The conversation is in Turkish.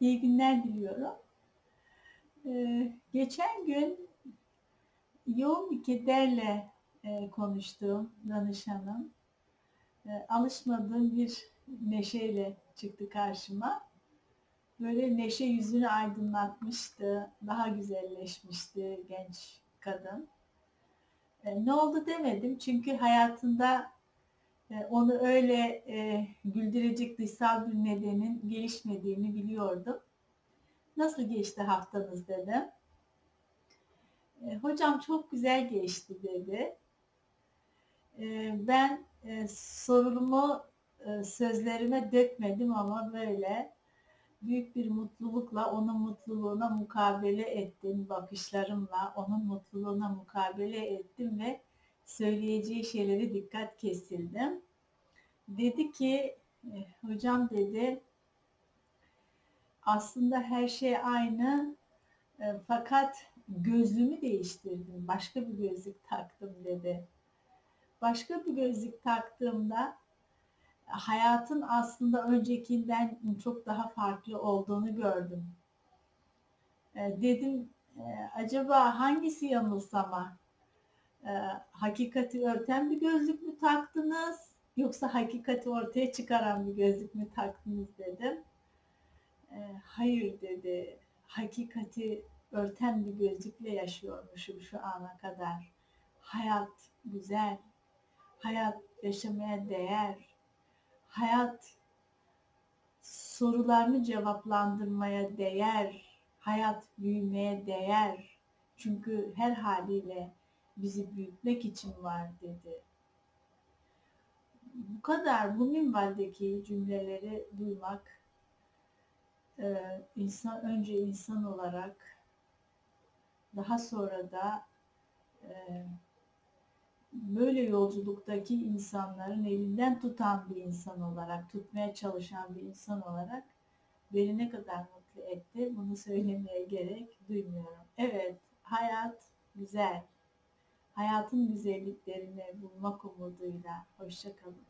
İyi günler diliyorum. Ee, geçen gün yoğun bir kederle e, konuştuğum danışanım e, alışmadığım bir neşeyle çıktı karşıma. Böyle neşe yüzünü aydınlatmıştı, daha güzelleşmişti genç kadın. E, ne oldu demedim çünkü hayatında onu öyle e, güldürecek dışsal bir nedenin gelişmediğini biliyordum. Nasıl geçti haftanız dedim. E, hocam çok güzel geçti dedi. E, ben e, sorumu e, sözlerime dökmedim ama böyle büyük bir mutlulukla onun mutluluğuna mukabele ettim bakışlarımla onun mutluluğuna mukabele ettim ve söyleyeceği şeyleri dikkat kesildim. Dedi ki e, hocam dedi aslında her şey aynı e, fakat gözlüğümü değiştirdim. Başka bir gözlük taktım dedi. Başka bir gözlük taktığımda hayatın aslında öncekinden çok daha farklı olduğunu gördüm. E, dedim acaba hangisi yanılsama? Hakikati örten bir gözlük mü taktınız yoksa hakikati ortaya çıkaran bir gözlük mü taktınız dedim. E, hayır dedi. Hakikati örten bir gözlükle yaşıyormuşum şu ana kadar. Hayat güzel. Hayat yaşamaya değer. Hayat sorularını cevaplandırmaya değer. Hayat büyümeye değer. Çünkü her haliyle bizi büyütmek için var dedi. Bu kadar bu minvaldeki cümleleri duymak e, insan önce insan olarak daha sonra da e, böyle yolculuktaki insanların elinden tutan bir insan olarak, tutmaya çalışan bir insan olarak beni ne kadar mutlu etti bunu söylemeye gerek duymuyorum. Evet, hayat güzel hayatın güzelliklerini bulmak umuduyla. Hoşçakalın.